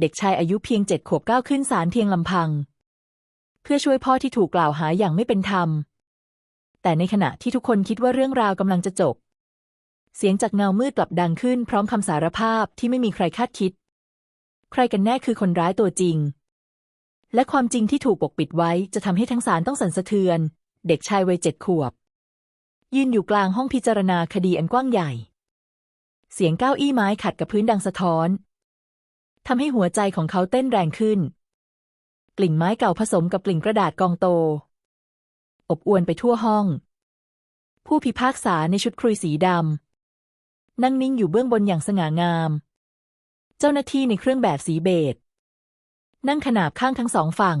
เด็กชายอายุเพียงเจ็ดขวบก้าวขึ้นศาลเพียงลำพัง เพื่อช่วยพ่อที่ถูกกล่าวหาอย่างไม่เป็นธรรม แต่ในขณะที่ทุกคนคิดว่าเรื่องราวกำลังจะจบ เสียงจากเงามืดกลับดังขึ้นพร้อมคำสารภาพที่ไม่มีใครคาดคิด ใครกันแน่คือคนร้ายตัวจริง และความจริงที่ถูกปกปิดไว้จะทำให้ทั้งศาลต้องสั่นสะเทือน เด็กชายวัยเจ็ดขวบ ยืนอยู่กลางห้องพิจารณาคดีอันกว้างใหญ่เสียงก้าวอี้ไม้ขัดกับพื้นดังสะท้อน ทำให้หัวใจของเขาเต้นแรงขึ้น กลิ่นไม้เก่าผสมกับกลิ่นกระดาษกองโต อบอวนไปทั่วห้อง ผู้พิพากษาในชุดครุยสีดำนั่งนิ่งอยู่เบื้องบนอย่างสง่างาม เจ้าหน้าที่ในเครื่องแบบสีเบจนั่งขนาบข้างทั้งสองฝั่ง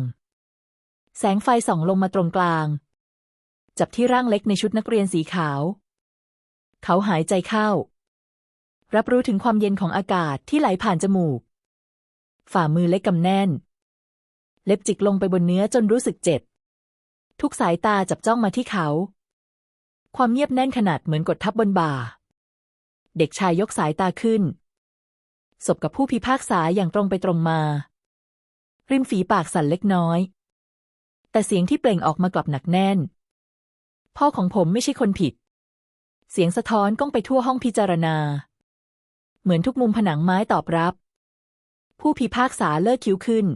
แสงไฟส่องลงมาตรงกลาง จับที่ร่างเล็กในชุดนักเรียนสีขาว เขาหายใจเข้า รับรู้ถึงความเย็นของอากาศที่ไหลผ่านจมูก ฝ่ามือเล็กกำแน่น เล็บจิกลงไปบนเนื้อจนรู้สึกเจ็บ ทุกสายตาจับจ้องมาที่เขา ความเงียบแน่นขนาดเหมือนกดทับบนบ่า เด็กชายยกสายตาขึ้น สบกับผู้พิพากษาอย่างตรงไปตรงมา ริมฝีปากสั่นเล็กน้อย แต่เสียงที่เปล่งออกมากลับหนักแน่น พ่อของผมไม่ใช่คนผิด เสียงสะท้อนก้องไปทั่วห้องพิจารณา เหมือนทุกมุมผนังไม้ตอบรับ ผู้พิพากษาเลิกคิ้วขึ้น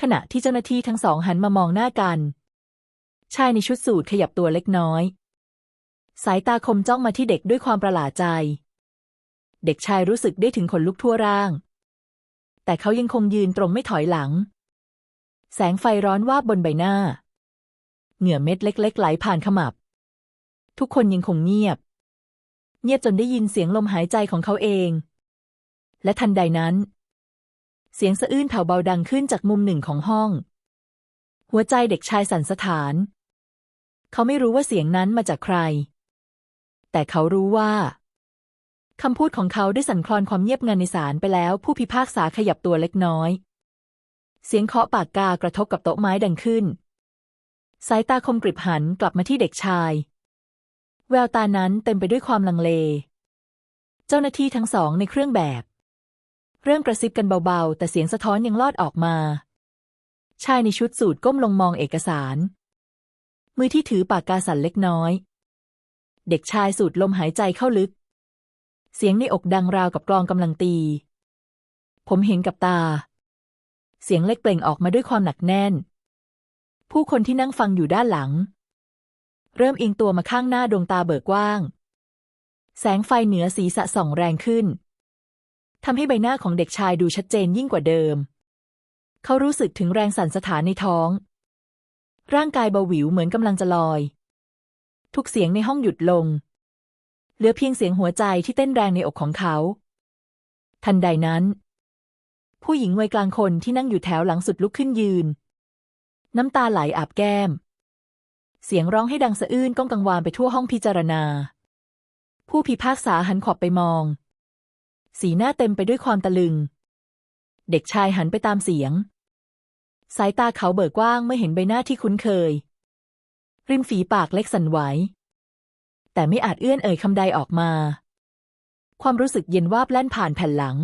ขณะที่เจ้าหน้าที่ทั้งสองหันมามองหน้ากัน ชายในชุดสูทขยับตัวเล็กน้อย สายตาคมจ้องมาที่เด็กด้วยความประหลาดใจ เด็กชายรู้สึกได้ถึงขนลุกทั่วร่าง แต่เขายังคงยืนตรงไม่ถอยหลัง แสงไฟร้อนวาบบนใบหน้า เหงื่อเม็ดเล็ก ๆ ไหลผ่านขมับ ทุกคนยังคงเงียบ เงียบจนได้ยินเสียงลมหายใจของเขาเองและทันใดนั้น เสียงสะอื้นแผ่วเบาดังขึ้นจากมุมหนึ่งของห้อง หัวใจเด็กชายสั่นสะท้าน เขาไม่รู้ว่าเสียงนั้นมาจากใคร แต่เขารู้ว่าคำพูดของเขาได้สั่นคลอนความเงียบงันในศาลไปแล้ว ผู้พิพากษาขยับตัวเล็กน้อย เสียงเคาะปากกากระทบกับโต๊ะไม้ดังขึ้น สายตาคมกริบหันกลับมาที่เด็กชาย แววตานั้นเต็มไปด้วยความลังเล เจ้าหน้าที่ทั้งสองในเครื่องแบบ เริ่มกระซิบกันเบาๆ แต่เสียงสะท้อนยังลอดออกมา ชายในชุดสูทก้มลงมองเอกสาร มือที่ถือปากกาสั่นเล็กน้อย เด็กชายสูดลมหายใจเข้าลึก เสียงในอกดังราวกับกลองกำลังตี ผมเห็นกับตา เสียงเล็กเปล่งออกมาด้วยความหนักแน่น ผู้คนที่นั่งฟังอยู่ด้านหลัง เริ่มอิงตัวมาข้างหน้าดวงตาเบิกกว้าง แสงไฟเหนือศีรษะส่องแรงขึ้น ทำให้ใบหน้าของเด็กชายดูชัดเจนยิ่งกว่าเดิม เขารู้สึกถึงแรงสั่นสะท้านในท้อง ร่างกายเบาหวิวเหมือนกำลังจะลอย ทุกเสียงในห้องหยุดลง เหลือเพียงเสียงหัวใจที่เต้นแรงในอกของเขา ทันใดนั้น ผู้หญิงวัยกลางคนที่นั่งอยู่แถวหลังสุดลุกขึ้นยืน น้ำตาไหลอาบแก้ม เสียงร้องให้ดังสะอื้นก้องกังวานไปทั่วห้องพิจารณา ผู้พิพากษาหันขอบไปมอง สีหน้าเต็มไปด้วยความตะลึง เด็กชายหันไปตามเสียง สายตาเขาเบิกกว้างเมื่อเห็นใบหน้าที่คุ้นเคย ริมฝีปากเล็กสั่นไหว แต่ไม่อาจเอื้อนเอ่ยคำใดออกมา ความรู้สึกเย็นวาบแล่นผ่านแผ่นหลัง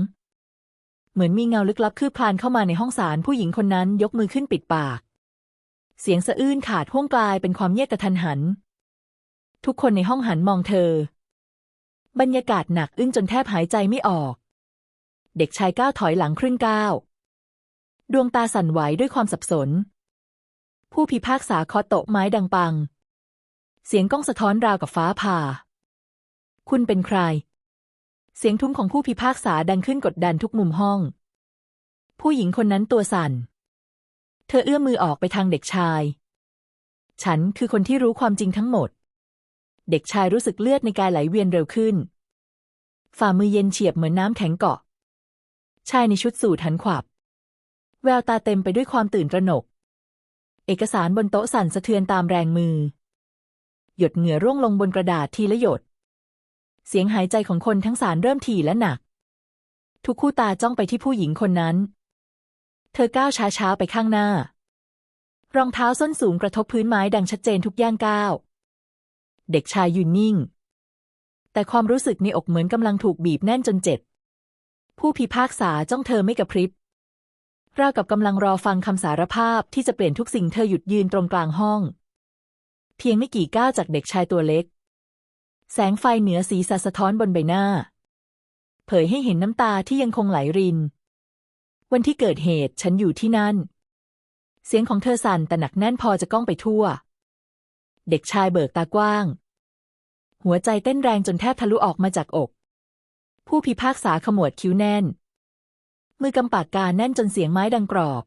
เหมือนมีเงาลึกลับคืบคลานเข้ามาในห้องศาลผู้หญิงคนนั้นยกมือขึ้นปิดปาก เสียงสะอื้นขาดห้วงกลายเป็นความเงียบกระทันหัน ทุกคนในห้องหันมองเธอ บรรยากาศหนักอึ้งจนแทบหายใจไม่ออก เด็กชายก้าวถอยหลังครึ่งก้าวดวงตาสั่นไหวด้วยความสับสน ผู้พิพากษาคาะโต๊ะไม้ดังปัง เสียงก้องสะท้อนราวกับฟ้าผ่า คุณเป็นใคร เสียงทุ้มของผู้พิพากษาดังขึ้นกดดันทุกมุมห้อง ผู้หญิงคนนั้นตัวสั่น เธอเอื้อมมือออกไปทางเด็กชาย ฉันคือคนที่รู้ความจริงทั้งหมด เด็กชายรู้สึกเลือดในกายไหลเวียนเร็วขึ้น ฝ่ามือเย็นเฉียบเหมือนน้ำแข็งเกาะ ชายในชุดสูทหันขวับ แววตาเต็มไปด้วยความตื่นตระหนก เอกสารบนโต๊ะสั่นสะเทือนตามแรงมือ หยดเหงื่อร่วงลงบนกระดาษทีละหยด เสียงหายใจของคนทั้งสารเริ่มถี่และหนัก ทุกคู่ตาจ้องไปที่ผู้หญิงคนนั้น เธอก้าวช้าๆไปข้างหน้ารองเท้าส้นสูงกระทบพื้นไม้ดังชัดเจนทุกย่างก้าว เด็กชายยืนนิ่ง แต่ความรู้สึกในอกเหมือนกำลังถูกบีบแน่นจนเจ็บ ผู้พิพากษาจ้องเธอไม่กระพริบราวกับกำลังรอฟังคำสารภาพที่จะเปลี่ยนทุกสิ่งเธอหยุดยืนตรงกลางห้อง เพียงไม่กี่ก้าวจากเด็กชายตัวเล็ก แสงไฟเหนือศีรษะสะท้อนบนใบหน้า เผยให้เห็นน้ำตาที่ยังคงไหลริน วันที่เกิดเหตุฉันอยู่ที่นั่น เสียงของเธอสั่นแต่หนักแน่นพอจะก้องไปทั่ว เด็กชายเบิกตากว้าง หัวใจเต้นแรงจนแทบทะลุออกมาจากอก ผู้พิพากษาขมวดคิ้วแน่น มือกำปากกาแน่นจนเสียงไม้ดังกรอบ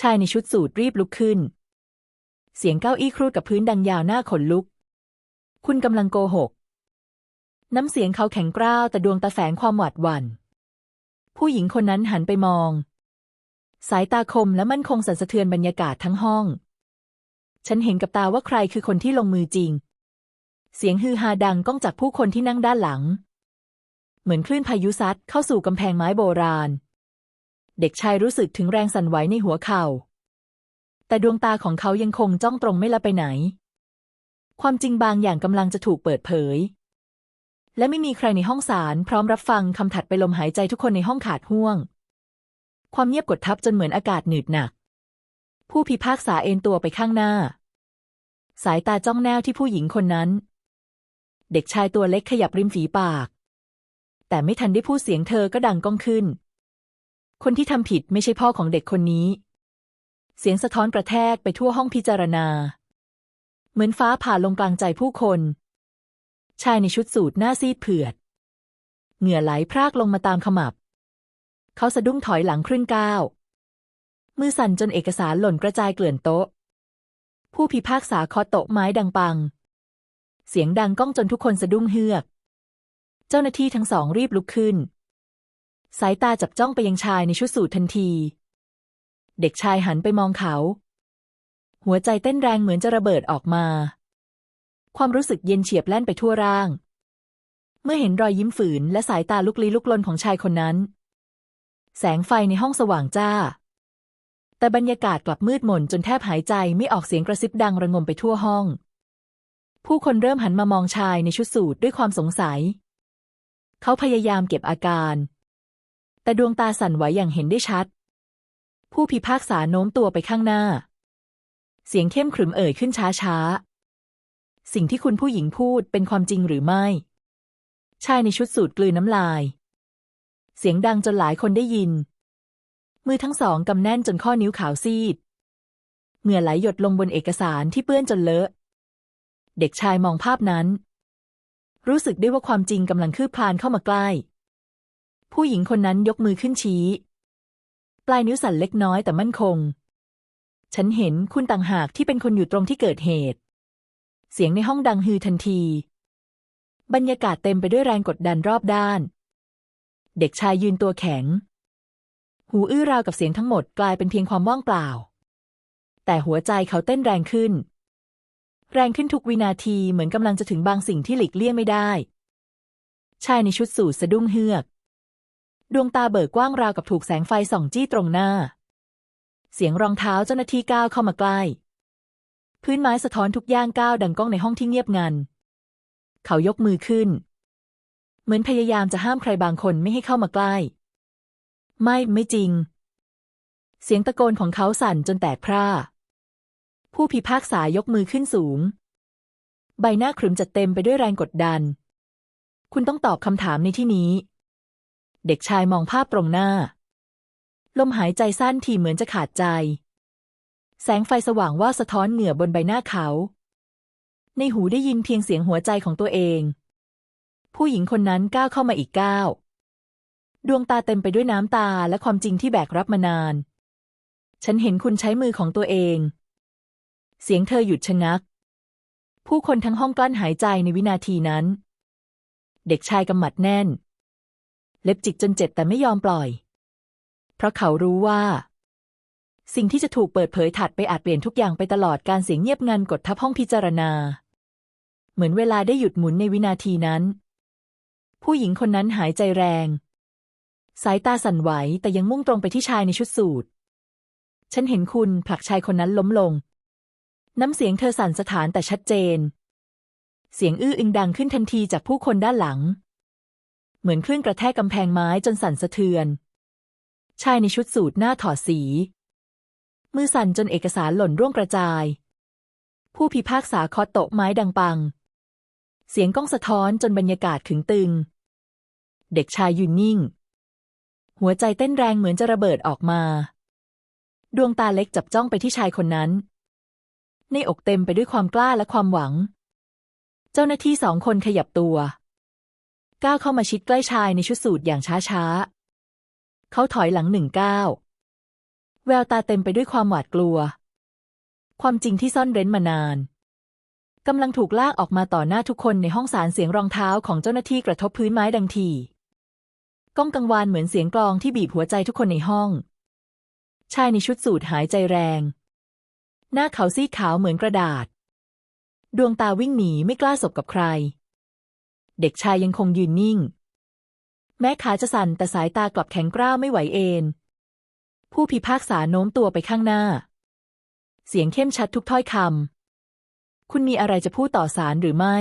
ชายในชุดสูทรีบลุกขึ้น เสียงเก้าอี้ครูดกับพื้นดังยาวหน้าขนลุก คุณกำลังโกหก น้ำเสียงเขาแข็งกร้าวแต่ดวงตาแฝงความหวาดหวัน่น ผู้หญิงคนนั้นหันไปมอง สายตาคมและมั่นคงสั่นสะเทือนบรรยากาศทั้งห้อง ฉันเห็นกับตาว่าใครคือคนที่ลงมือจริง เสียงฮือฮาดังก้องจากผู้คนที่นั่งด้านหลัง เหมือนคลื่นพายุซัดเข้าสู่กำแพงไม้โบราณ เด็กชายรู้สึกถึงแรงสั่นไหวในหัวเข่า แต่ดวงตาของเขายังคงจ้องตรงไม่ละไปไหน ความจริงบางอย่างกำลังจะถูกเปิดเผย และไม่มีใครในห้องศาลพร้อมรับฟังคำถัดไปลมหายใจทุกคนในห้องขาดห่วง ความเงียบกดทับจนเหมือนอากาศหนืดหนัก ผู้พิพากษาเอนตัวไปข้างหน้า สายตาจ้องแนวที่ผู้หญิงคนนั้น เด็กชายตัวเล็กขยับริมฝีปาก แต่ไม่ทันได้พูดเสียงเธอก็ดังก้องขึ้น คนที่ทำผิดไม่ใช่พ่อของเด็กคนนี้ เสียงสะท้อนกระแทกไปทั่วห้องพิจารณา เหมือนฟ้าผ่าลงกลางใจผู้คน ชายในชุดสูทหน้าซีดเผือด เหงื่อไหลพรากลงมาตามขมับ เขาสะดุ้งถอยหลังครึ่งก้าว มือสั่นจนเอกสารหล่นกระจายเกลื่อนโต๊ะ ผู้พิพากษาเคาะโต๊ะไม้ดังปัง เสียงดังก้องจนทุกคนสะดุ้งเฮือก เจ้าหน้าที่ทั้งสองรีบลุกขึ้น สายตาจับจ้องไปยังชายในชุดสูททันที เด็กชายหันไปมองเขา หัวใจเต้นแรงเหมือนจะระเบิดออกมา ความรู้สึกเย็นเฉียบแล่นไปทั่วร่าง เมื่อเห็นรอยยิ้มฝืนและสายตาลุกลี้ลุกลนของชายคนนั้น แสงไฟในห้องสว่างจ้า แต่บรรยากาศกลับมืดมนจนแทบหายใจไม่ออกเสียงกระซิบดังระงมไปทั่วห้อง ผู้คนเริ่มหันมามองชายในชุดสูทด้วยความสงสัย เขาพยายามเก็บอาการ แต่ดวงตาสั่นไหวอย่างเห็นได้ชัด ผู้พิพากษาโน้มตัวไปข้างหน้า เสียงเข้มขรึมเอ่ยขึ้นช้าๆ สิ่งที่คุณผู้หญิงพูดเป็นความจริงหรือไม่ ชายในชุดสูทกลืนน้ำลาย เสียงดังจนหลายคนได้ยิน มือทั้งสองกำแน่นจนข้อนิ้วขาวซีด เหงื่อไหลหยดลงบนเอกสารที่เปื้อนจนเลอะ เด็กชายมองภาพนั้น รู้สึกได้ว่าความจริงกำลังคืบคลานเข้ามาใกล้ ผู้หญิงคนนั้นยกมือขึ้นชี้ ปลายนิ้วสั่นเล็กน้อยแต่มั่นคง ฉันเห็นคุณต่างหากที่เป็นคนอยู่ตรงที่เกิดเหตุ เสียงในห้องดังฮือทันที บรรยากาศเต็มไปด้วยแรงกดดันรอบด้าน เด็กชายยืนตัวแข็ง หูอื้อราวกับเสียงทั้งหมดกลายเป็นเพียงความว่างเปล่า แต่หัวใจเขาเต้นแรงขึ้น แรงขึ้นทุกวินาทีเหมือนกำลังจะถึงบางสิ่งที่หลีกเลี่ยงไม่ได้ ชายในชุดสูทสะดุ้งเฮือก ดวงตาเบิกกว้างราวกับถูกแสงไฟส่องจี้ตรงหน้า เสียงรองเท้าเจ้าหน้าที่ก้าวเข้ามาใกล้ พื้นไม้สะท้อนทุกย่างก้าวดังก้องในห้องที่เงียบงัน เขายกมือขึ้น เหมือนพยายามจะห้ามใครบางคนไม่ให้เข้ามาใกล้ ไม่ไม่จริง เสียงตะโกนของเขาสั่นจนแตกพร่า ผู้พิพากษายกมือขึ้นสูง ใบหน้าขรึมจัดเต็มไปด้วยแรงกดดัน คุณต้องตอบคำถามในที่นี้ เด็กชายมองภาพตรงหน้า ลมหายใจสั้นทีเหมือนจะขาดใจ แสงไฟสว่างว่าสะท้อนเหงื่อบนใบหน้าเขา ในหูได้ยินเพียงเสียงหัวใจของตัวเอง ผู้หญิงคนนั้นก้าวเข้ามาอีกก้าว ดวงตาเต็มไปด้วยน้ำตาและความจริงที่แบกรับมานาน ฉันเห็นคุณใช้มือของตัวเอง เสียงเธอหยุดชะงัก ผู้คนทั้งห้องกลั้นหายใจในวินาทีนั้น เด็กชายกำหมัดแน่น เล็บจิกจนเจ็บแต่ไม่ยอมปล่อย เพราะเขารู้ว่า สิ่งที่จะถูกเปิดเผยถัดไปอาจเปลี่ยนทุกอย่างไปตลอดการเสียงเงียบงันกดทับห้องพิจารณา เหมือนเวลาได้หยุดหมุนในวินาทีนั้น ผู้หญิงคนนั้นหายใจแรง สายตาสั่นไหวแต่ยังมุ่งตรงไปที่ชายในชุดสูทฉันเห็นคุณผลักชายคนนั้นล้มลง น้ำเสียงเธอสั่นสะท้านแต่ชัดเจน เสียงอื้ออึงดังขึ้นทันทีจากผู้คนด้านหลัง เหมือนคลื่นกระแทกกำแพงไม้จนสั่นสะเทือน ชายในชุดสูทหน้าถอดสี มือสั่นจนเอกสารหล่นร่วงกระจาย ผู้พิพากษาคาะโต๊ะไม้ดังปัง เสียงก้องสะท้อนจนบรรยากาศขึงตึง เด็กชายยืนนิ่ง หัวใจเต้นแรงเหมือนจะระเบิดออกมา ดวงตาเล็กจับจ้องไปที่ชายคนนั้น ในอกเต็มไปด้วยความกล้าและความหวัง เจ้าหน้าที่สองคนขยับตัว ก้าวเข้ามาชิดใกล้ชายในชุดสูทอย่างช้าๆ เขาถอยหลังหนึ่งก้าวแววตาเต็มไปด้วยความหวาดกลัว ความจริงที่ซ่อนเร้นมานานกำลังถูกลากออกมาต่อหน้าทุกคนในห้องสารเสียงรองเท้าของเจ้าหน้าที่กระทบพื้นไม้ดังที ก้องกังวานเหมือนเสียงกลองที่บีบหัวใจทุกคนในห้อง ชายในชุดสูทหายใจแรง หน้าเขาซีดขาวเหมือนกระดาษ ดวงตาวิ่งหนีไม่กล้าสบกับใคร เด็กชายยังคงยืนนิ่ง แม้ขาจะสั่นแต่สายตากลับแข็งกร้าวไม่ไหวเอนผู้พิพากษาโน้มตัวไปข้างหน้า เสียงเข้มชัดทุกถ้อยคำ คุณมีอะไรจะพูดต่อสารหรือไม่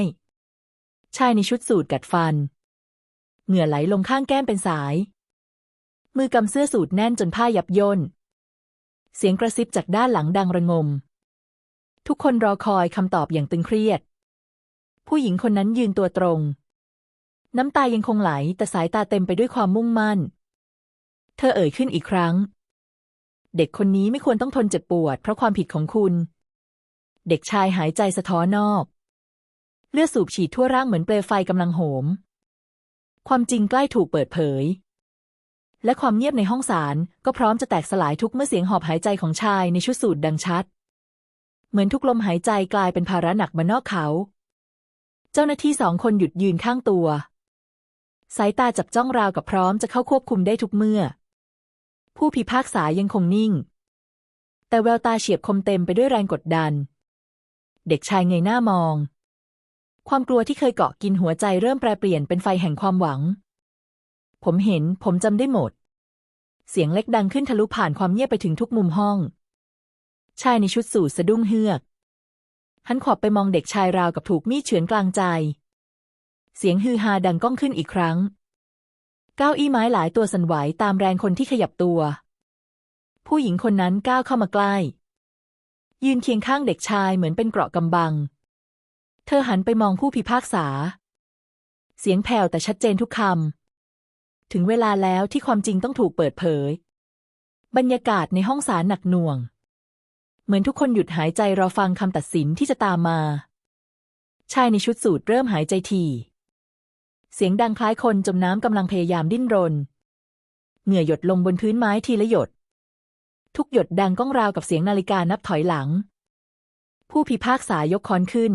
ชายในชุดสูทกัดฟัน เหงื่อไหลลงข้างแก้มเป็นสาย มือกำเสื้อสูทแน่นจนผ้ายับย่น เสียงกระซิบจากด้านหลังดังระงม ทุกคนรอคอยคำตอบอย่างตึงเครียด ผู้หญิงคนนั้นยืนตัวตรง น้ำตายังคงไหลแต่สายตาเต็มไปด้วยความมุ่งมั่น เธอเอ่ยขึ้นอีกครั้ง เด็กคนนี้ไม่ควรต้องทนเจ็บปวด เพราะความผิดของคุณ เด็กชายหายใจสะท้อนนอก เลือดสูบฉีดทั่วร่างเหมือนเปลวไฟกำลังโหม ความจริงใกล้ถูกเปิดเผย และความเงียบในห้องศาลก็พร้อมจะแตกสลายทุกเมื่อเสียงหอบหายใจของชายในชุดสูทดังชัด เหมือนทุกลมหายใจกลายเป็นภาระหนักบนนอกเขา เจ้าหน้าที่สองคนหยุดยืนข้างตัว สายตาจับจ้องราวกับพร้อมจะเข้าควบคุมได้ทุกเมื่อ ผู้พิพากษายังคงนิ่ง แต่แววตาเฉียบคมเต็มไปด้วยแรงกดดัน เด็กชายเงยหน้ามอง ความกลัวที่เคยเกาะกินหัวใจเริ่มแปรเปลี่ยนเป็นไฟแห่งความหวัง ผมเห็น ผมจำได้หมด เสียงเล็กดังขึ้นทะลุผ่านความเงียบไปถึงทุกมุมห้อง ชายในชุดสูทสะดุ้งเฮือก หันขอบไปมองเด็กชายราวกับถูกมีดเฉือนกลางใจ เสียงฮือฮาดังก้องขึ้นอีกครั้ง เก้าอี้ไม้หลายตัวสั่นไหวตามแรงคนที่ขยับตัว ผู้หญิงคนนั้นก้าวเข้ามาใกล้ ยืนเคียงข้างเด็กชายเหมือนเป็นเกราะกำบัง เธอหันไปมองผู้พิพากษา เสียงแผ่วแต่ชัดเจนทุกคำ ถึงเวลาแล้วที่ความจริงต้องถูกเปิดเผย บรรยากาศในห้องศาลหนักหน่วง เหมือนทุกคนหยุดหายใจรอฟังคำตัดสินที่จะตามมา ชายในชุดสูทเริ่มหายใจทีเสียงดังคล้ายคนจมน้ำกำลังพยายามดิ้นรน เหงื่อหยดลงบนพื้นไม้ทีละหยด ทุกหยดดังก้องราวกับเสียงนาฬิกานับถอยหลัง ผู้พิพากษายกค้อนขึ้น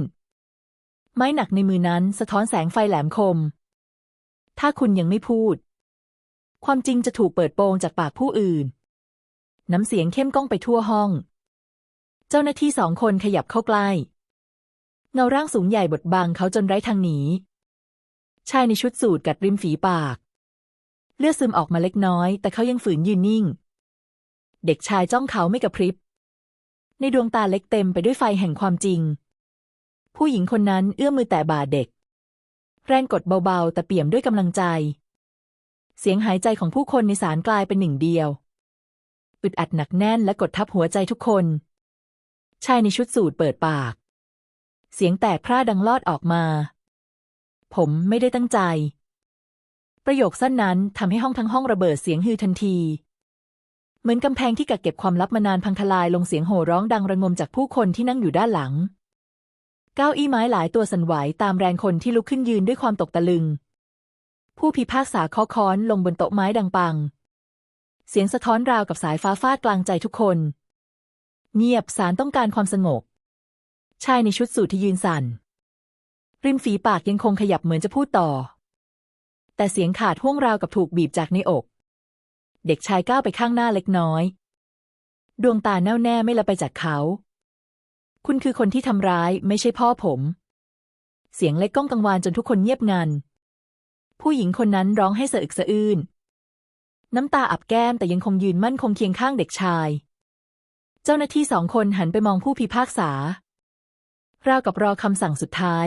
ไม้หนักในมือนั้นสะท้อนแสงไฟแหลมคม ถ้าคุณยังไม่พูด ความจริงจะถูกเปิดโปงจากปากผู้อื่น น้ำเสียงเข้มก้องไปทั่วห้อง เจ้าหน้าที่สองคนขยับเข้าใกล้ เงาร่างสูงใหญ่บดบังเขาจนไร้ทางหนี ชายในชุดสูทกัดริมฝีปาก เลือดซึมออกมาเล็กน้อย แต่เขายังฝืนยืนนิ่ง เด็กชายจ้องเขาไม่กระพริบ ในดวงตาเล็กเต็มไปด้วยไฟแห่งความจริง ผู้หญิงคนนั้นเอื้อมมือแตะบ่าเด็ก แรงกดเบาๆ แต่เปี่ยมด้วยกำลังใจ เสียงหายใจของผู้คนในศาลกลายเป็นหนึ่งเดียว อึดอัดหนักแน่นและกดทับหัวใจทุกคน ชายในชุดสูทเปิดปาก เสียงแตกพร่าดังลอดออกมา ผมไม่ได้ตั้งใจ ประโยคสั้นนั้นทำให้ห้องทั้งห้องระเบิดเสียงฮือทันทีเหมือนกำแพงที่กักเก็บความลับมานานพังทลายลงเสียงโห่ร้องดังระงมจากผู้คนที่นั่งอยู่ด้านหลัง เก้าอี้ไม้หลายตัวสั่นไหวตามแรงคนที่ลุกขึ้นยืนด้วยความตกตะลึง ผู้พิพากษาเคาะค้อนลงบนโต๊ะไม้ดังปัง เสียงสะท้อนราวกับสายฟ้าฟาดกลางใจทุกคน เงียบสารต้องการความสงบ ชายในชุดสูทที่ยืนสั่น ริมฝีปากยังคงขยับเหมือนจะพูดต่อ แต่เสียงขาดห่วงราวกับถูกบีบจากในอก เด็กชายก้าวไปข้างหน้าเล็กน้อย ดวงตาแน่วแน่ไม่ละไปจากเขา คุณคือคนที่ทำร้ายไม่ใช่พ่อผม เสียงเล็กก้องกังวานจนทุกคนเงียบงัน ผู้หญิงคนนั้นร้องให้สะอึกสะอื้น น้ำตาอับแก้มแต่ยังคงยืนมั่นคงเคียงข้างเด็กชาย เจ้าหน้าที่สองคนหันไปมองผู้พิพากษา ราวกับรอคำสั่งสุดท้าย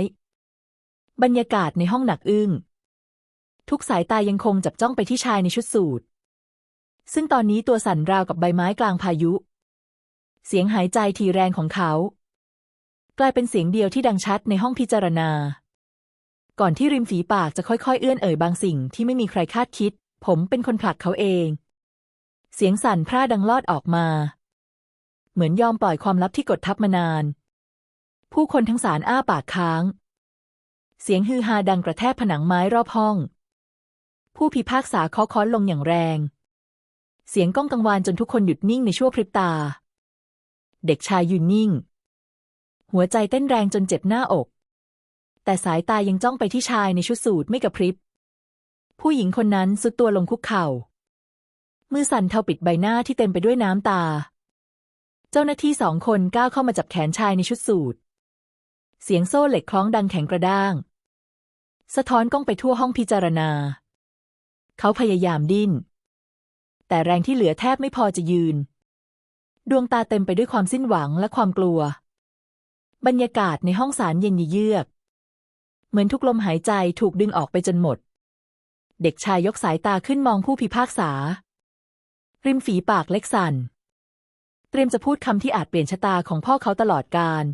บรรยากาศในห้องหนักอึ้ง ทุกสายตายังคงจับจ้องไปที่ชายในชุดสูทซึ่งตอนนี้ตัวสั่นราวกับใบไม้กลางพายุ เสียงหายใจทีแรงของเขา กลายเป็นเสียงเดียวที่ดังชัดในห้องพิจารณา ก่อนที่ริมฝีปากจะค่อยๆ เอื้อนเอ่ยบางสิ่งที่ไม่มีใครคาดคิด ผมเป็นคนผลักเขาเอง เสียงสั่นพร่าดังลอดออกมา เหมือนยอมปล่อยความลับที่กดทับมานาน ผู้คนทั้งสารอ้าปากค้าง เสียงฮือฮาดังกระแทกผนังไม้รอบห้อง ผู้พิพากษาเคาะค้อนลงอย่างแรง เสียงก้องกังวานจนทุกคนหยุดนิ่งในชั่วพริบตา เด็กชายยืนนิ่ง หัวใจเต้นแรงจนเจ็บหน้าอก แต่สายตายังจ้องไปที่ชายในชุดสูทไม่กระพริบ ผู้หญิงคนนั้นสุดตัวลงคุกเข่า มือสั่นเทาปิดใบหน้าที่เต็มไปด้วยน้ำตา เจ้าหน้าที่สองคนก้าวเข้ามาจับแขนชายในชุดสูทเสียงโซ่เหล็กคล้องดังแข็งกระด้าง สะท้อนกล้องไปทั่วห้องพิจารณา เขาพยายามดิ้น แต่แรงที่เหลือแทบไม่พอจะยืน ดวงตาเต็มไปด้วยความสิ้นหวังและความกลัว บรรยากาศในห้องศาลเย็นเยือก เหมือนทุกลมหายใจถูกดึงออกไปจนหมด เด็กชายยกสายตาขึ้นมองผู้พิพากษา ริมฝีปากเล็กสั่น เตรียมจะพูดคำที่อาจเปลี่ยนชะตาของพ่อเขาตลอดกาล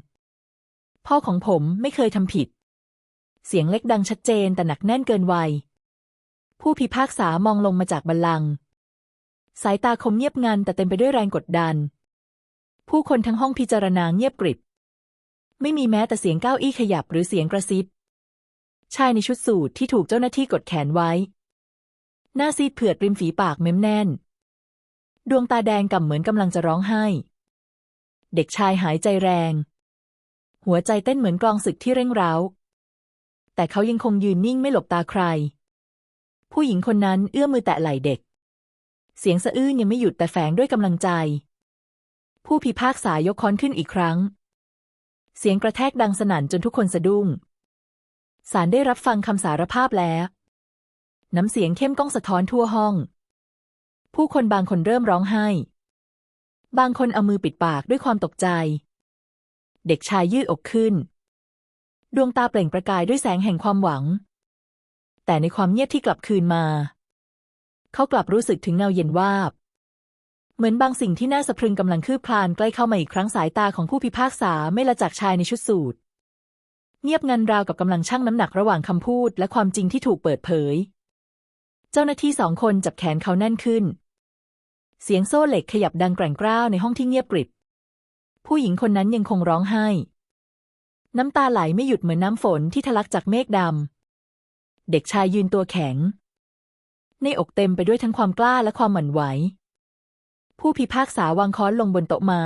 พ่อของผมไม่เคยทำผิด เสียงเล็กดังชัดเจนแต่หนักแน่นเกินวัย ผู้พิพากษามองลงมาจากบัลลังก์สายตาคมเงียบงันแต่เต็มไปด้วยแรงกดดัน ผู้คนทั้งห้องพิจารณาเงียบกริบ ไม่มีแม้แต่เสียงก้าวอี้ขยับหรือเสียงกระซิบ ชายในชุดสูทที่ถูกเจ้าหน้าที่กดแขนไว้ หน้าซีดเผือดริมฝีปากเม้มแน่น ดวงตาแดงก่ำเหมือนกำลังจะร้องไห้ เด็กชายหายใจแรง หัวใจเต้นเหมือนกลองศึกที่เร่งร้าว แต่เขายังคงยืนนิ่งไม่หลบตาใคร ผู้หญิงคนนั้นเอื้อมมือแตะไหล่เด็ก เสียงสะอื้นยังไม่หยุดแต่แฝงด้วยกำลังใจ ผู้พิพากษายกค้อนขึ้นอีกครั้ง เสียงกระแทกดังสนั่นจนทุกคนสะดุ้งศาลได้รับฟังคำสารภาพแล้ว น้ำเสียงเข้มก้องสะท้อนทั่วห้อง ผู้คนบางคนเริ่มร้องไห้ บางคนเอามือปิดปากด้วยความตกใจ เด็กชายยืดอกขึ้น ดวงตาเปล่งประกายด้วยแสงแห่งความหวัง แต่ในความเงียบที่กลับคืนมา เขากลับรู้สึกถึงเงาเย็นวาบ เหมือนบางสิ่งที่น่าสะพรึงกำลังคืบคลานใกล้เข้ามาอีกครั้งสายตาของผู้พิพากษาไม่ละจากชายในชุดสูทเงียบงันราวกับกำลังชั่งน้ำหนักระหว่างคำพูดและความจริงที่ถูกเปิดเผย เจ้าหน้าที่สองคนจับแขนเขาแน่นขึ้น เสียงโซ่เหล็กขยับดังแกร่งกร้าวในห้องที่เงียบกริบ ผู้หญิงคนนั้นยังคงร้องไห้ น้ำตาไหลไม่หยุดเหมือนน้ำฝนที่ทะลักจากเมฆดำเด็กชายยืนตัวแข็ง ในอกเต็มไปด้วยทั้งความกล้าและความหวั่นไหว ผู้พิพากษาวางค้อนลงบนโต๊ะไม้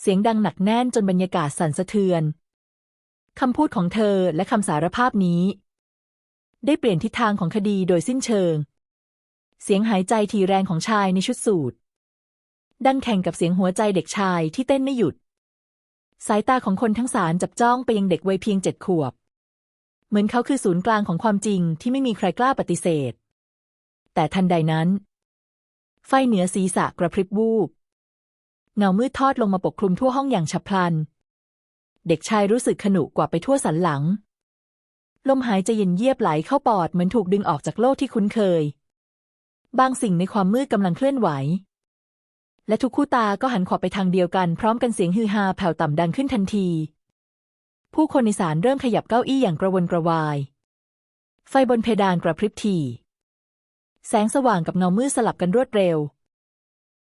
เสียงดังหนักแน่นจนบรรยากาศสั่นสะเทือน คำพูดของเธอและคำสารภาพนี้ ได้เปลี่ยนทิศทางของคดีโดยสิ้นเชิง เสียงหายใจทีแรงของชายในชุดสูทดังแข่งกับเสียงหัวใจเด็กชายที่เต้นไม่หยุด สายตาของคนทั้งศาลจับจ้องไปยังเด็กวัยเพียงเจ็ดขวบ เหมือนเขาคือศูนย์กลางของความจริงที่ไม่มีใครกล้าปฏิเสธ แต่ทันใดนั้น ไฟเหนือศีรษะกระพริบวูบ เงามืดทอดลงมาปกคลุมทั่วห้องอย่างฉับพลัน เด็กชายรู้สึกขนุกว่าไปทั่วสันหลัง ลมหายใจเย็นเยียบไหลเข้าปอดเหมือนถูกดึงออกจากโลกที่คุ้นเคย บางสิ่งในความมืดกำลังเคลื่อนไหว และทุกคู่ตาก็หันขวบไปทางเดียวกันพร้อมกันเสียงฮือฮาแผ่วต่ำดังขึ้นทันที ผู้คนในศาลเริ่มขยับเก้าอี้อย่างกระวนกระวาย ไฟบนเพดานกระพริบที แสงสว่างกับเงามืดสลับกันรวดเร็ว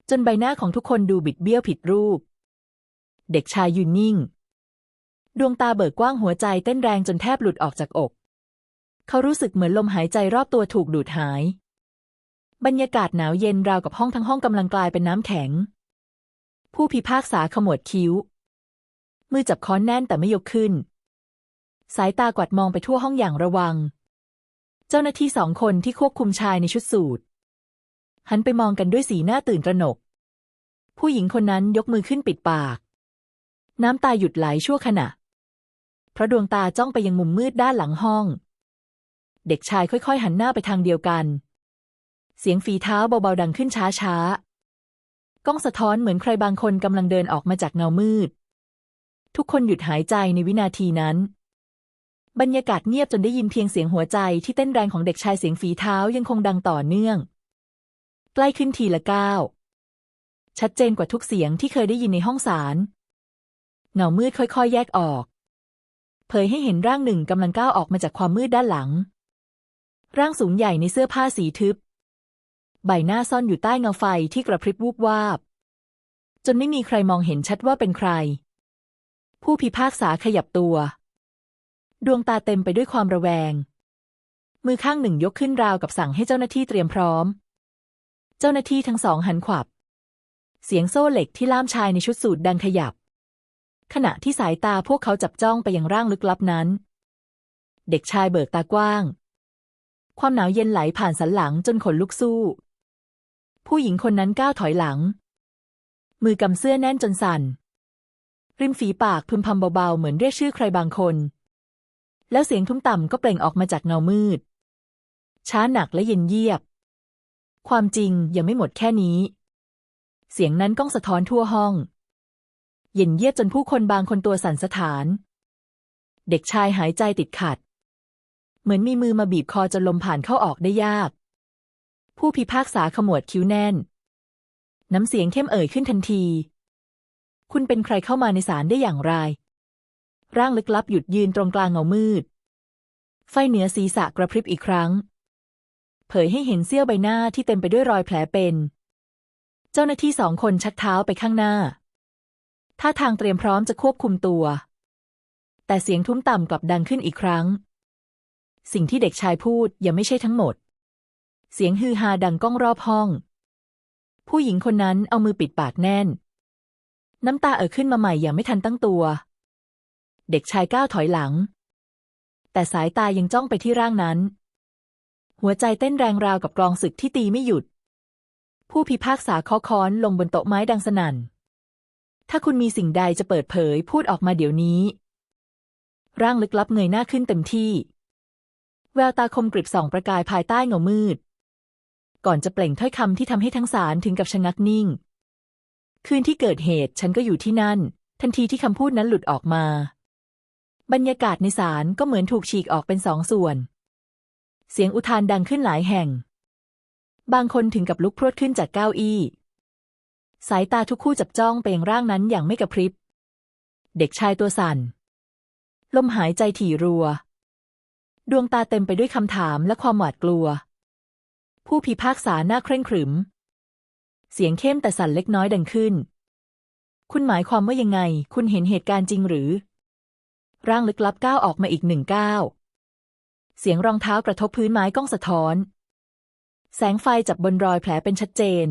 จนใบหน้าของทุกคนดูบิดเบี้ยวผิดรูป เด็กชายยืนนิ่ง ดวงตาเบิกกว้างหัวใจเต้นแรงจนแทบหลุดออกจากอก เขารู้สึกเหมือนลมหายใจรอบตัวถูกดูดหาย บรรยากาศหนาวเย็นราวกับห้องทั้งห้องกำลังกลายเป็นน้ำแข็ง ผู้พิพากษาขมวดคิ้ว มือจับค้อนแน่นแต่ไม่ยกขึ้น สายตากวัดมองไปทั่วห้องอย่างระวัง เจ้าหน้าที่สองคนที่ควบคุมชายในชุดสูทหันไปมองกันด้วยสีหน้าตื่นตระหนก ผู้หญิงคนนั้นยกมือขึ้นปิดปาก น้ำตาหยุดไหลชั่วขณะ เพราะดวงตาจ้องไปยังมุมมืดด้านหลังห้อง เด็กชายค่อยๆ หันหน้าไปทางเดียวกัน เสียงฝีเท้าเบาๆดังขึ้นช้าๆก้องสะท้อนเหมือนใครบางคนกำลังเดินออกมาจากเงามืด ทุกคนหยุดหายใจในวินาทีนั้น บรรยากาศเงียบจนได้ยินเพียงเสียงหัวใจที่เต้นแรงของเด็กชายเสียงฝีเท้ายังคงดังต่อเนื่อง ใกล้ขึ้นทีละก้าวชัดเจนกว่าทุกเสียงที่เคยได้ยินในห้องศาลเงามืดค่อยๆ แยกออก เผยให้เห็นร่างหนึ่งกำลังก้าวออกมาจากความมืดด้านหลัง ร่างสูงใหญ่ในเสื้อผ้าสีทึบ ใบหน้าซ่อนอยู่ใต้เงาไฟที่กระพริบวูบวาบ จนไม่มีใครมองเห็นชัดว่าเป็นใคร ผู้พิพากษาขยับตัว ดวงตาเต็มไปด้วยความระแวง มือข้างหนึ่งยกขึ้นราวกับสั่งให้เจ้าหน้าที่เตรียมพร้อม เจ้าหน้าที่ทั้งสองหันขวับ เสียงโซ่เหล็กที่ล่ามชายในชุดสูทดังขยับ ขณะที่สายตาพวกเขาจับจ้องไปยังร่างลึกลับนั้น เด็กชายเบิกตากว้าง ความหนาวเย็นไหลผ่านสันหลังจนขนลุกสู้ ผู้หญิงคนนั้นก้าวถอยหลัง มือกำเสื้อแน่นจนสั่นริมฝีปากพึมพำเบาๆ เหมือนเรียกชื่อใครบางคน แล้วเสียงทุ้มต่ำก็เปล่งออกมาจากเงามืด ช้าหนักและเย็นเยียบ ความจริงยังไม่หมดแค่นี้ เสียงนั้นก้องสะท้อนทั่วห้อง เย็นเยียบจนผู้คนบางคนตัวสั่นสะท้าน เด็กชายหายใจติดขัด เหมือนมีมือมาบีบคอจนลมผ่านเข้าออกได้ยาก ผู้พิพากษาขมวดคิ้วแน่น น้ำเสียงเข้มเอ่ยขึ้นทันที คุณเป็นใครเข้ามาในศาลได้อย่างไร ร่างลึกลับหยุดยืนตรงกลางเงามืด ไฟเหนือศีรษะกระพริบอีกครั้ง เผยให้เห็นเสี้ยวใบหน้าที่เต็มไปด้วยรอยแผลเป็น เจ้าหน้าที่สองคนชักเท้าไปข้างหน้า ท่าทางเตรียมพร้อมจะควบคุมตัว แต่เสียงทุ้มต่ำกลับดังขึ้นอีกครั้ง สิ่งที่เด็กชายพูดยังไม่ใช่ทั้งหมด เสียงฮือฮาดังก้องรอบห้อง ผู้หญิงคนนั้นเอามือปิดปากแน่นน้ำตาเอ่อขึ้นมาใหม่อย่างไม่ทันตั้งตัว เด็กชายก้าวถอยหลัง แต่สายตายังจ้องไปที่ร่างนั้น หัวใจเต้นแรงราวกับกลองศึกที่ตีไม่หยุด ผู้พิพากษาเคาะค้อนลงบนโต๊ะไม้ดังสนั่น ถ้าคุณมีสิ่งใดจะเปิดเผยพูดออกมาเดี๋ยวนี้ ร่างลึกลับเงยหน้าขึ้นเต็มที่ แววตาคมกริบส่องประกายภายใต้เงามืด ก่อนจะเปล่งถ้อยคำที่ทำให้ทั้งสารถึงกับชะงักนิ่ง คืนที่เกิดเหตุฉันก็อยู่ที่นั่นทันทีที่คำพูดนั้นหลุดออกมา บรรยากาศในศาลก็เหมือนถูกฉีกออกเป็นสองส่วน เสียงอุทานดังขึ้นหลายแห่ง บางคนถึงกับลุกพรวดขึ้นจากเก้าอี้ สายตาทุกคู่จับจ้องไปยังร่างนั้นอย่างไม่กระพริบ เด็กชายตัวสั่น ลมหายใจถี่รัว ดวงตาเต็มไปด้วยคำถามและความหวาดกลัว ผู้พิพากษาหน้าเคร่งขรึม เสียงเข้มแต่สั่นเล็กน้อยดังขึ้น คุณหมายความว่ายังไง คุณเห็นเหตุการณ์จริงหรือ ร่างลึกลับก้าวออกมาอีกหนึ่งก้าว เสียงรองเท้ากระทบพื้นไม้ก้องสะท้อน แสงไฟจับบนรอยแผลเป็นชัดเจน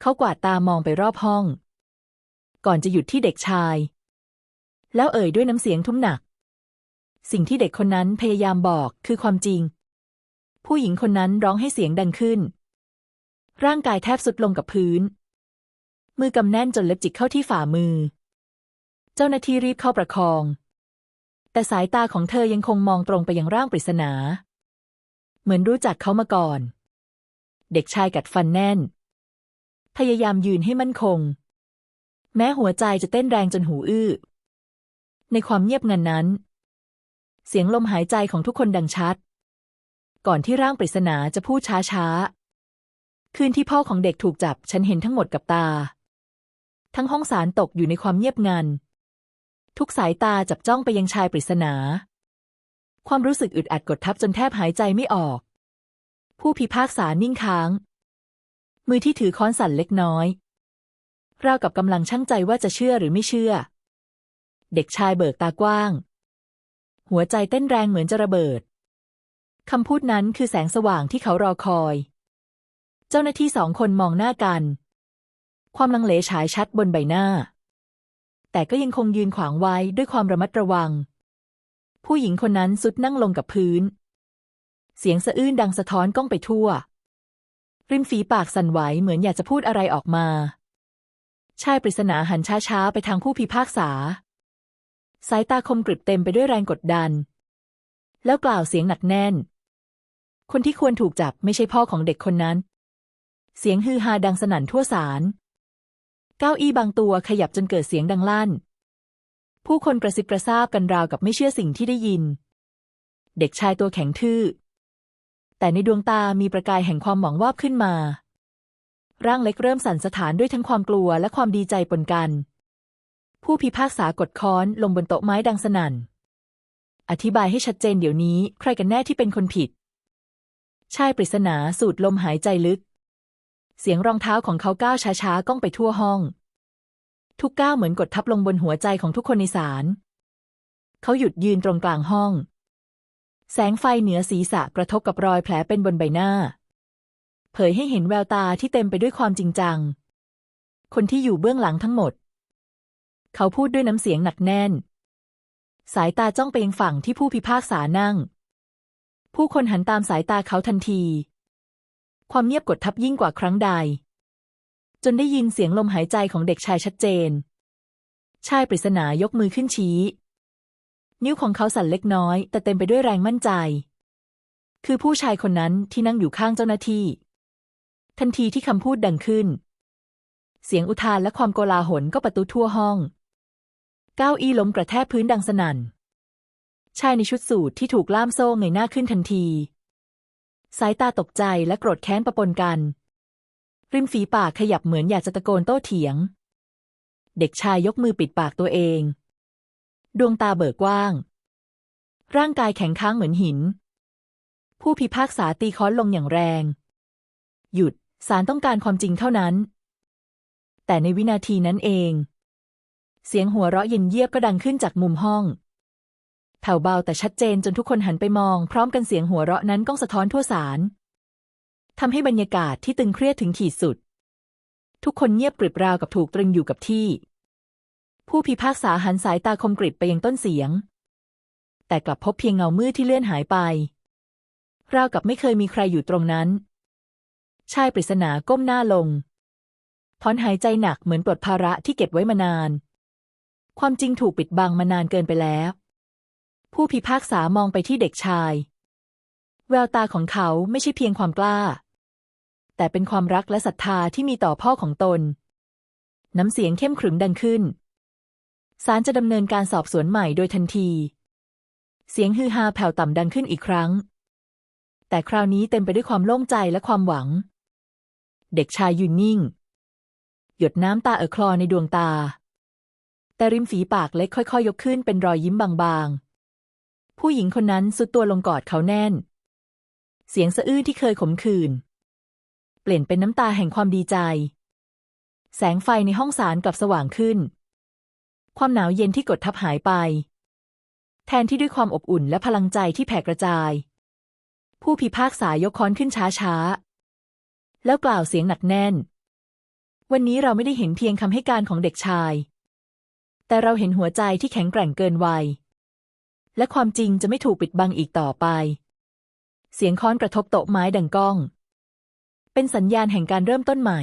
เขากวาดตามองไปรอบห้อง ก่อนจะหยุดที่เด็กชาย แล้วเอ่ยด้วยน้ำเสียงทุ้มหนัก สิ่งที่เด็กคนนั้นพยายามบอกคือความจริง ผู้หญิงคนนั้นร้องให้เสียงดังขึ้น ร่างกายแทบสุดลงกับพื้น มือกำแน่นจนเล็บจิกเข้าที่ฝ่ามือ เจ้าหน้าที่รีบเข้าประคอง แต่สายตาของเธอยังคงมองตรงไปยังร่างปริศนา เหมือนรู้จักเขามาก่อน เด็กชายกัดฟันแน่น พยายามยืนให้มั่นคง แม้หัวใจจะเต้นแรงจนหูอื้อ ในความเงียบงันนั้น เสียงลมหายใจของทุกคนดังชัด ก่อนที่ร่างปริศนาจะพูดช้าๆ คืนที่พ่อของเด็กถูกจับฉันเห็นทั้งหมดกับตา ทั้งห้องสารตกอยู่ในความเงียบงัน ทุกสายตาจับจ้องไปยังชายปริศนา ความรู้สึกอึดอัดกดทับจนแทบหายใจไม่ออก ผู้พิพากษานิ่งค้าง มือที่ถือค้อนสั่นเล็กน้อยราวกับกำลังชั่งใจว่าจะเชื่อหรือไม่เชื่อ เด็กชายเบิกตากว้าง หัวใจเต้นแรงเหมือนจะระเบิดคำพูดนั้นคือแสงสว่างที่เขารอคอย เจ้าหน้าที่สองคนมองหน้ากัน ความลังเลฉายชัดบนใบหน้า แต่ก็ยังคงยืนขวางไว้ด้วยความระมัดระวัง ผู้หญิงคนนั้นสุดนั่งลงกับพื้น เสียงสะอื้นดังสะท้อนก้องไปทั่ว ริมฝีปากสั่นไหวเหมือนอยากจะพูดอะไรออกมา ชายปริศนาหันช้าๆ ไปทางผู้พิพากษา สายตาคมกริบเต็มไปด้วยแรงกดดัน แล้วกล่าวเสียงหนักแน่น คนที่ควรถูกจับไม่ใช่พ่อของเด็กคนนั้น เสียงฮือฮาดังสนั่นทั่วศาล ก้าอี้บางตัวขยับจนเกิดเสียงดังลั่น ผู้คนกระซิบกระซาบกันราวกับไม่เชื่อสิ่งที่ได้ยิน เด็กชายตัวแข็งทื่อ แต่ในดวงตามีประกายแห่งความหวังวาบขึ้นมา ร่างเล็กเริ่มสั่นสะท้านด้วยทั้งความกลัวและความดีใจปนกัน ผู้พิพากษากดค้อนลงบนโต๊ะไม้ดังสนั่น อธิบายให้ชัดเจนเดี๋ยวนี้ ใครกันแน่ที่เป็นคนผิด ชายปริศนาสูดลมหายใจลึก เสียงรองเท้าของเขาก้าวช้าๆ ก้องไปทั่วห้อง ทุกก้าวเหมือนกดทับลงบนหัวใจของทุกคนในศาลเขาหยุดยืนตรงกลางห้อง แสงไฟเหนือศีรษะกระทบกับรอยแผลเป็นบนใบหน้า เผยให้เห็นแววตาที่เต็มไปด้วยความจริงจัง คนที่อยู่เบื้องหลังทั้งหมด เขาพูดด้วยน้ำเสียงหนักแน่น สายตาจ้องไปยังฝั่งที่ผู้พิพากษานั่ง ผู้คนหันตามสายตาเขาทันที ความเงียบกดทับยิ่งกว่าครั้งใด จนได้ยินเสียงลมหายใจของเด็กชายชัดเจน ชายปริศนายกมือขึ้นชี้ นิ้วของเขาสั่นเล็กน้อย แต่เต็มไปด้วยแรงมั่นใจ คือผู้ชายคนนั้นที่นั่งอยู่ข้างเจ้าหน้าที่ ทันทีที่คำพูดดังขึ้น เสียงอุทานและความโกลาหลก็ประตูทั่วห้องเก้าอี้ล้มกระแทกพื้นดังสนั่นชายในชุดสูทที่ถูกล่ามโซ่เงยหน้าขึ้นทันที สายตาตกใจและโกรธแค้นปะปนกัน ริมฝีปากขยับเหมือนอยากจะตะโกนโต้เถียง เด็กชายยกมือปิดปากตัวเอง ดวงตาเบิกกว้าง ร่างกายแข็งค้างเหมือนหิน ผู้พิพากษาตีค้อนลงอย่างแรง หยุดศาลต้องการความจริงเท่านั้น แต่ในวินาทีนั้นเอง เสียงหัวเราะเย็นเยียบก็ดังขึ้นจากมุมห้อง แผ่วเบาแต่ชัดเจนจนทุกคนหันไปมอง พร้อมกันเสียงหัวเราะนั้นก้องสะท้อนทั่วศาลทำให้บรรยากาศที่ตึงเครียดถึงขีดสุด ทุกคนเงียบกริบราวกับถูกตรึงอยู่กับที่ ผู้พิพากษาหันสายตาคมกริบไปยังต้นเสียง แต่กลับพบเพียงเงามืดที่เลื่อนหายไป ราวกับไม่เคยมีใครอยู่ตรงนั้น ชายปริศนาก้มหน้าลงถอนหายใจหนักเหมือนปลดภาระที่เก็บไว้มานาน ความจริงถูกปิดบังมานานเกินไปแล้ว ผู้พิพากษามองไปที่เด็กชาย แววตาของเขาไม่ใช่เพียงความกล้า แต่เป็นความรักและศรัทธาที่มีต่อพ่อของตน น้ำเสียงเข้มขรึมดังขึ้นศาลจะดำเนินการสอบสวนใหม่โดยทันที เสียงฮือฮาแผ่วต่ำดังขึ้นอีกครั้ง แต่คราวนี้เต็มไปด้วยความโล่งใจและความหวัง เด็กชายยืนนิ่ง หยดน้ำตาเอ่อคลอในดวงตา แต่ริมฝีปากเล็กค่อยๆยกขึ้นเป็นรอยยิ้มบางๆ ผู้หญิงคนนั้นสุดตัวลงกอดเขาแน่น เสียงสะอื้นที่เคยขมขื่นเปลี่ยนเป็นน้ำตาแห่งความดีใจ แสงไฟในห้องศาลกลับสว่างขึ้น ความหนาวเย็นที่กดทับหายไป แทนที่ด้วยความอบอุ่นและพลังใจที่แผ่กระจาย ผู้พิพากษายกค้อนขึ้นช้าๆ แล้วกล่าวเสียงหนักแน่น วันนี้เราไม่ได้เห็นเพียงคำให้การของเด็กชาย แต่เราเห็นหัวใจที่แข็งแกร่งเกินวัย และความจริงจะไม่ถูกปิดบังอีกต่อไป เสียงค้อนกระทบโต๊ะไม้ดังก้อง เป็นสัญญาณแห่งการเริ่มต้นใหม่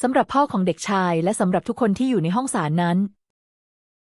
สำหรับพ่อของเด็กชายและสำหรับทุกคนที่อยู่ในห้องศาลนั้น